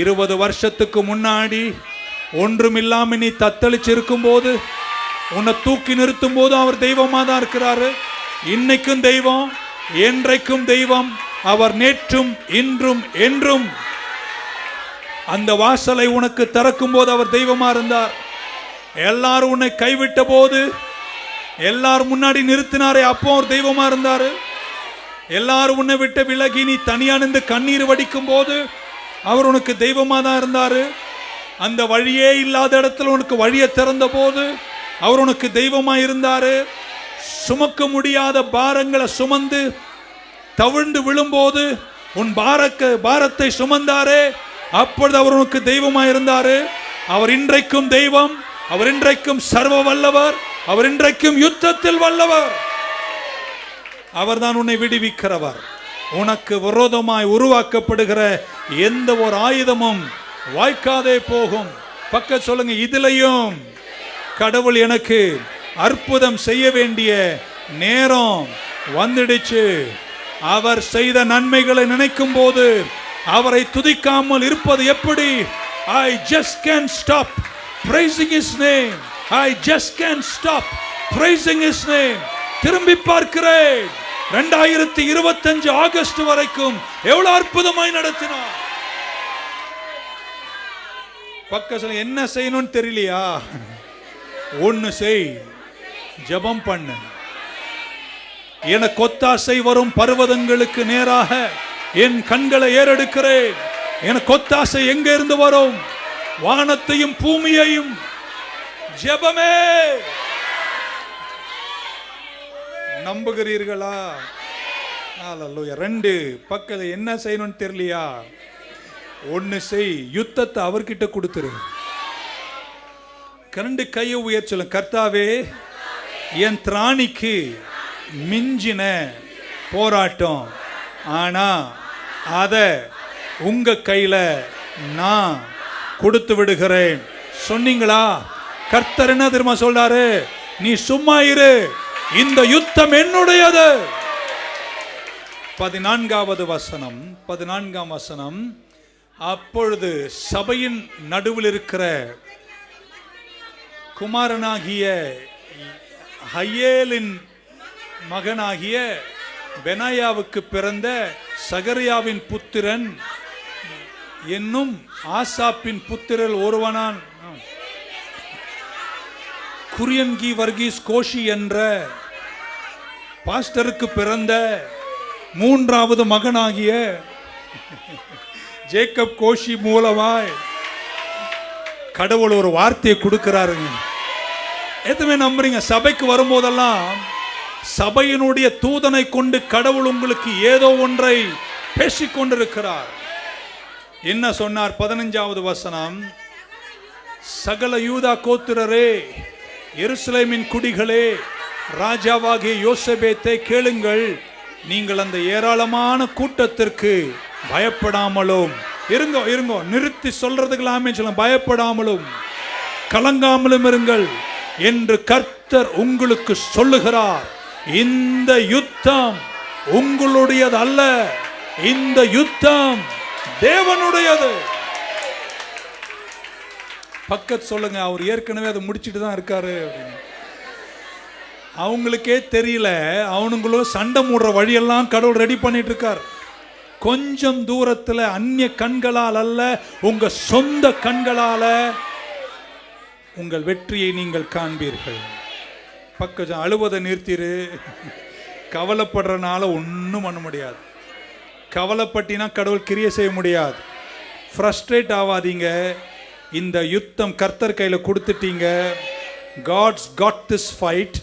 இருபது வருஷத்துக்கு முன்னாடி ஒன்றுமில்லாம நீ தத்தளிச்சிருக்கும் போது உன்னை தூக்கி நிறுத்தும் போது அவர் தெய்வமாக தான் இருக்கிறாரு. இன்னைக்கும் தெய்வம் என்றைக்கும் தெய்வம் அவர் நேற்றும் இன்றும் என்றும். அந்த வாசலை உனக்கு திறக்கும் போது அவர் தெய்வமா இருந்தார். எல்லாரும் உன்னை கைவிட்ட போது எல்லாரும் முன்னாடி நிறுத்தினாரே அப்போ அவர் தெய்வமா இருந்தாரு. எல்லாரும் உன்னை விட்டு விலகி நீ தனியா நின்று கண்ணீர் வடிக்கும் போது அவர் உனக்கு தெய்வமாக தான் இருந்தார். அந்த வழியே இல்லாத இடத்துல உனக்கு வழியை திறந்த போது அவர் உனக்கு தெய்வமாக இருந்தார். சுமக்க முடியாத பாரங்களை சுமந்து தவிழ்ந்து விழும்போது உன் பாரக்க பாரத்தை சுமந்தாரே. அப்பொழுது அவர் உனக்கு தெய்வமாக இருந்தார். அவர் இன்றைக்கும் தெய்வம் அவர் இன்றைக்கும் சர்வ வல்லவர் அவர் இன்றைக்கும் யுத்தத்தில் வல்லவர். அவர்தான் உன்னை விடுவிக்கிறவர். உனக்கு விரோதமாய் உருவாக்கப்படுகிற எந்த ஒரு ஆயுதமும் வாய்க்காதே போகும். பக்க சொல்லுங்க இதுலையும் கடவுள் எனக்கு அற்புதம் செய்ய வேண்டிய நேரம் வந்துடுச்சு. அவர் செய்த நன்மைகளை நினைக்கும் போது அவரை துதிக்காமல் இருப்பது எப்படி? I just can stop praising his name I just can stop praising his name திரும்பி பார்க்கிறேன். ரெண்டாயிரத்தி இருபத்தஞ்சு ஆகஸ்ட் வரைக்கும் எவ்வளவு அற்புதமாய் நடத்தினார். பக்கத்துல என்ன செய்யணும்னு தெரியலையா? ஒன்னு செய் ஜெபம் பண்ணு. என கொத்தாசை வரும் பர்வதங்களுக்கு நேராக என் கண்களை ஏறெடுக்கிறேன். என கொத்தாசை எங்க இருந்து வரும்? வானத்தையும் பூமியையும். ஜெபமே! நம்புகிறீர்களா? ரெண்டு பக்கத்தை என்ன செய்யணும்னு தெரியலையா? ஒன்னு செய் யுத்தத்தை அவர்கிட்ட கொடுத்துரு. கரண்டு கையை உயர்ச்சல கர்த்தாவே என் திராணிக்கு மிஞ்சின போராட்டம். ஆனா அத உங்க கையில நான் கொடுத்து விடுகிறேன். சொன்னீங்களா? கர்த்தர் என்ன தெரியுமா சொல்றாரு? நீ சும்மா இரு. இந்த யுத்தம் என்னுடையது. பதினான்காவது வசனம் பதினான்காம் வசனம். அப்பொழுது சபையின் நடுவில் இருக்கிற குமாரனாகிய ஹையேலின் மகனாகிய பெனாயாவுக்கு பிறந்த சகரியாவின் புத்திரன் என்னும் ஆசாப்பின் புத்திரல் ஒருவனான். குரியன்கி வர்கீஸ் கோஷி என்ற பாஸ்டருக்கு பிறந்த மூன்றாவது மகனாகிய ஜேக்கப் கோஷி மூலமாய் கடவுள் ஒரு வார்த்தையை கொடுக்கிறாருங்க. எதுவுமே நம்புறீங்க? சபைக்கு வரும்போதெல்லாம் சபையினுடைய தூதனை கொண்டு கடவுள் உங்களுக்கு ஏதோ ஒன்றை பேசிக் கொண்டிருக்கிறார் என்ன சொன்னார் பதினஞ்சாவது வசனம்? சகல யூதா கோத்திரரே எருசலேமின் குடிகளே ராஜாவாகிய யோசபேத்தை கேளுங்கள். நீங்கள் அந்த ஏராளமான கூட்டத்திற்கு பயப்படாமலும் இருங்கோ இருங்கோ நிறுத்தி சொல்றதுக்கெல்லாமே சொல்ல பயப்படாமலும் கலங்காமலும் இருங்கள் என்று கர்த்தர் உங்களுக்கு சொல்லுகிறார். இந்த யுத்தம் உங்களுடையது அல்ல. இந்த யுத்தம் தேவனுடையது. பக்கத்து சொல்லுங்க அவர் ஏற்கனவே அதை முடிச்சிட்டு தான் இருக்காரு அப்படின்னு. அவங்களுக்கே தெரியல அவனுங்களும் சண்டை மூடுற வழியெல்லாம் கடவுள் ரெடி பண்ணிட்டு இருக்கார் கொஞ்சம் தூரத்தில் அந்நிய கண்களால் அல்ல உங்க சொந்த கண்களால உங்கள் வெற்றியை நீங்கள் காண்பீர்கள். பக்கம் அழுவதை நிறுத்திரு. கவலைப்படுறனால ஒன்றும் பண்ண முடியாது. கவலைப்பட்டினா கடவுள் கிரியை செய்ய முடியாது. ஃப்ரஸ்ட்ரேட் ஆகாதீங்க இந்த யுத்தம் கர்த்தர் கையில் கொடுத்துட்டீங்க. God's God this fight